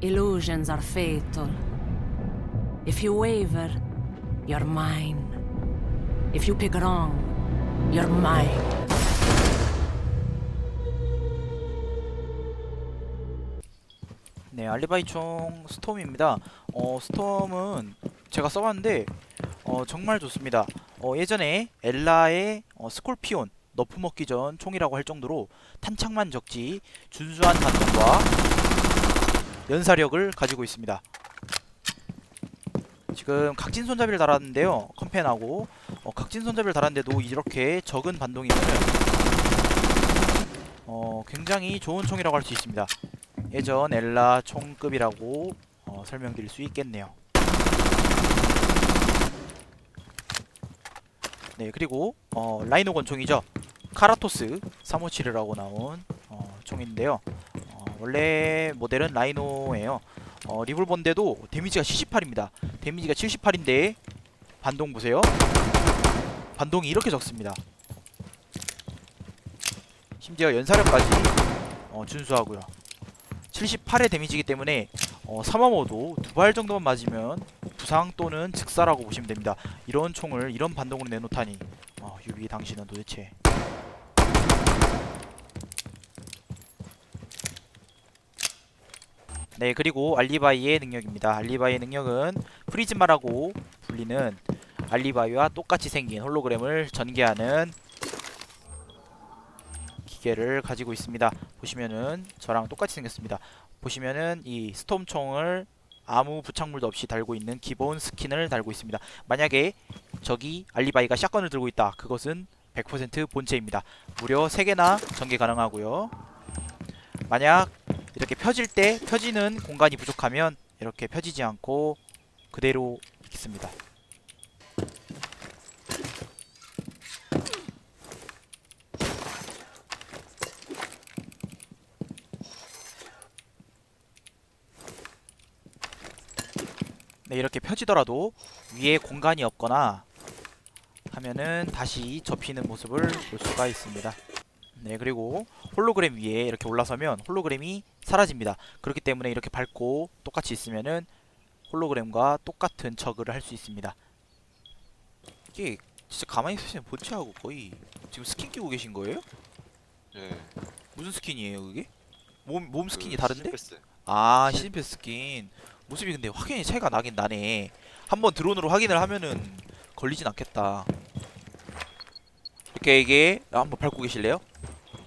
Illusions are fatal. If you waver, you're mine. If you pick wrong, you're mine. 네, 알리바이 총 스톰입니다. 어, 스톰은 제가 써봤는데 어, 정말 좋습니다. 어, 예전에 엘라의 어, 스콜피온 너프 먹기 전 총이라고 할 정도로 탄창만 적지 준수한 반동과 연사력을 가지고 있습니다. 지금 각진 손잡이를 달았는데요. 컴펜하고 어, 각진 손잡이를 달았는데도 이렇게 적은 반동이면 어, 굉장히 좋은 총이라고 할 수 있습니다. 예전 엘라 총급이라고 어, 설명드릴 수 있겠네요. 네 그리고 어, 라이노 권총이죠. 카라토스 357이라고 나온 어, 총인데요. 어, 원래 모델은 라이노예요. 어, 리볼버인데도 데미지가 78입니다. 데미지가 78인데 반동 보세요. 반동이 이렇게 적습니다. 심지어 연사력까지 어, 준수하고요. 78의 데미지이기 때문에 어, 사마모도 두 발 정도만 맞으면 부상 또는 즉사라고 보시면 됩니다. 이런 총을 이런 반동으로 내놓다니 어, 유비 당신은 도대체 네 그리고 알리바이의 능력입니다. 알리바이의 능력은 프리즈마라고 불리는 알리바이와 똑같이 생긴 홀로그램을 전개하는 기계를 가지고 있습니다. 보시면은 저랑 똑같이 생겼습니다. 보시면은 이 스톰총을 아무 부착물도 없이 달고 있는 기본 스킨을 달고 있습니다. 만약에 저기 알리바이가 샷건을 들고 있다. 그것은 100% 본체입니다. 무려 3개나 전개 가능하고요. 만약 이렇게 펴질 때 펴지는 공간이 부족하면 이렇게 펴지지 않고 그대로 있습니다. 네, 이렇게 펴지더라도 위에 공간이 없거나 하면은 다시 접히는 모습을 볼 수가 있습니다. 네, 그리고 홀로그램 위에 이렇게 올라서면 홀로그램이 사라집니다. 그렇기 때문에 이렇게 밟고 똑같이 있으면은 홀로그램과 똑같은 처그를 할 수 있습니다. 이게 진짜 가만히 있으시면 본체하고 거의 지금 스킨 끼고 계신 거예요? 예. 무슨 스킨이에요, 그게? 몸, 몸 스킨이 그 다른데? 시즌 패스. 아 시즌패 스킨 모습이 근데 확연히 차이가 나긴 나네 한번 드론으로 확인을 하면은 걸리진 않겠다 이렇게 이게 아, 한번 밟고 계실래요?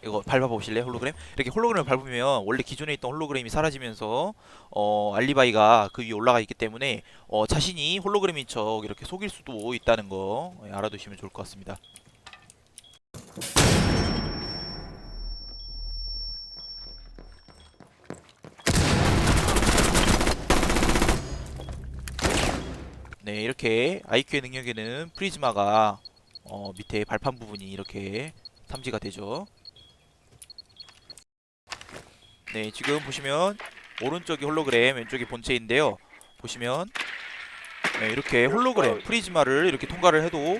이거 밟아보실래요 홀로그램? 이렇게 홀로그램을 밟으면 원래 기존에 있던 홀로그램이 사라지면서 어 알리바이가 그 위에 올라가 있기 때문에 어 자신이 홀로그램인 척 이렇게 속일 수도 있다는 거 예, 알아두시면 좋을 것 같습니다. 네 이렇게 IQ의 능력에는 프리즈마가 어, 밑에 발판 부분이 이렇게 탐지가 되죠 네 지금 보시면 오른쪽이 홀로그램 왼쪽이 본체인데요 보시면 네, 이렇게 홀로그램 프리즈마를 이렇게 통과를 해도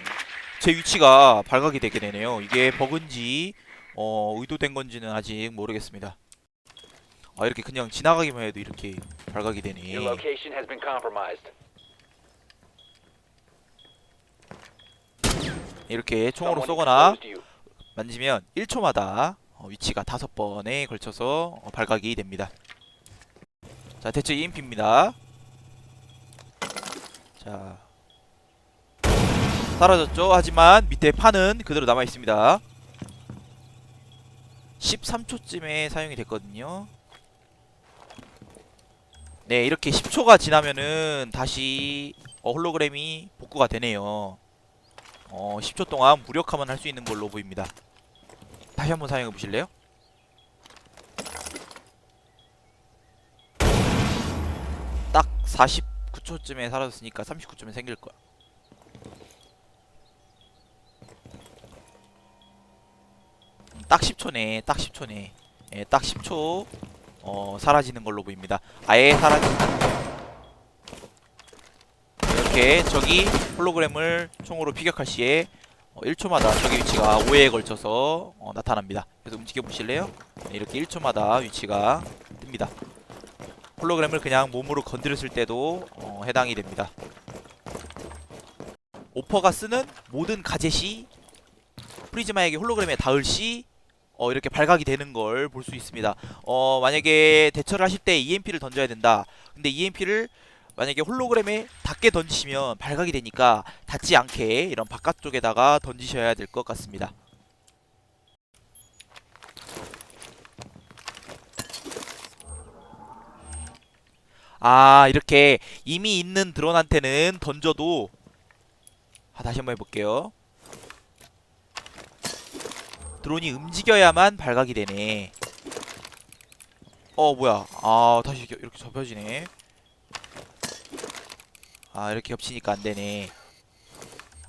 제 위치가 발각이 되게 되네요 이게 버그인지 어, 의도된 건지는 아직 모르겠습니다 아 이렇게 그냥 지나가기만 해도 이렇게 발각이 되네 Your location has been compromised. 이렇게 총으로 쏘거나. 만지면 1초마다 어, 위치가 다섯 번에 걸쳐서 어, 발각이 됩니다. 자, 대체 EMP입니다. 자, 사라졌죠? 하지만 밑에 판은 그대로 남아 있습니다. 13초쯤에 사용이 됐거든요. 네, 이렇게 10초가 지나면은 다시 어, 홀로그램이 복구가 되네요. 어, 10초 동안 무력화만 할 수 있는 걸로 보입니다. 다시 한번 사용해 보실래요? 딱 49초쯤에 사라졌으니까 39초면 생길 거야. 음, 딱 10초네. 딱 10초네. 예, 딱 10초 어, 사라지는 걸로 보입니다. 아예 사라지는 이렇게 저기 홀로그램을 총으로 피격할 시에 어, 1초마다 저기 위치가 5회에 걸쳐서 어, 나타납니다. 그래서 움직여 보실래요? 네, 이렇게 1초마다 위치가 뜹니다. 홀로그램을 그냥 몸으로 건드렸을 때도 어, 해당이 됩니다. 오퍼가 쓰는 모든 가젯이 프리즈마에게 홀로그램에 닿을 시 어, 이렇게 발각이 되는 걸 볼 수 있습니다. 어, 만약에 대처를 하실 때 EMP를 던져야 된다. 근데 EMP를 만약에 홀로그램에 닿게 던지시면 발각이 되니까 닿지 않게 이런 바깥쪽에다가 던지셔야 될 것 같습니다. 아 이렇게 이미 있는 드론한테는 던져도 아, 다시 한번 해볼게요. 드론이 움직여야만 발각이 되네. 어 뭐야? 아 다시 이렇게, 이렇게 접혀지네. 아 이렇게 겹치니까 안 되네.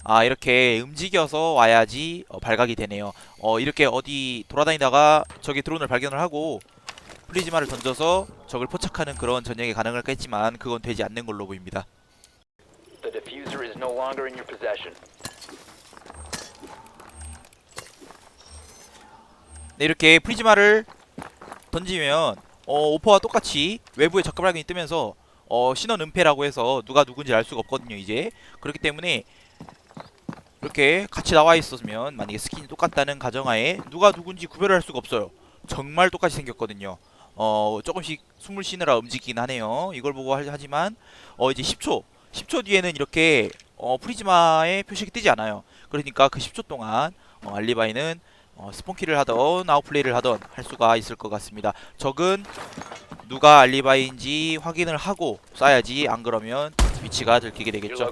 아 이렇게 움직여서 와야지 어, 발각이 되네요. 어 이렇게 어디 돌아다니다가 저기 드론을 발견을 하고 프리즈마를 던져서 적을 포착하는 그런 전략이 가능할겠지만 그건 되지 않는 걸로 보입니다. 네, 이렇게 프리즈마를 던지면 어, 오퍼와 똑같이 외부에 적합 발견이 뜨면서 어, 신원 은폐라고 해서 누가 누군지 알 수가 없거든요 이제. 그렇기 때문에 이렇게 같이 나와 있었으면 만약에 스킨이 똑같다는 가정하에 누가 누군지 구별할 수가 없어요. 정말 똑같이 생겼거든요. 어 조금씩 숨을 쉬느라 움직이긴 하네요. 이걸 보고 하- 하지만 어 이제 10초 10초 뒤에는 이렇게 어 프리즈마의 표식이 뜨지 않아요. 그러니까 그 10초 동안 어, 알리바이는 어, 스폰키를 하던 아웃플레이를 하던 할 수가 있을 것 같습니다. 적은 누가 알리바이인지 확인을 하고 쏴야지 안 그러면 위치가 들키게 되겠죠.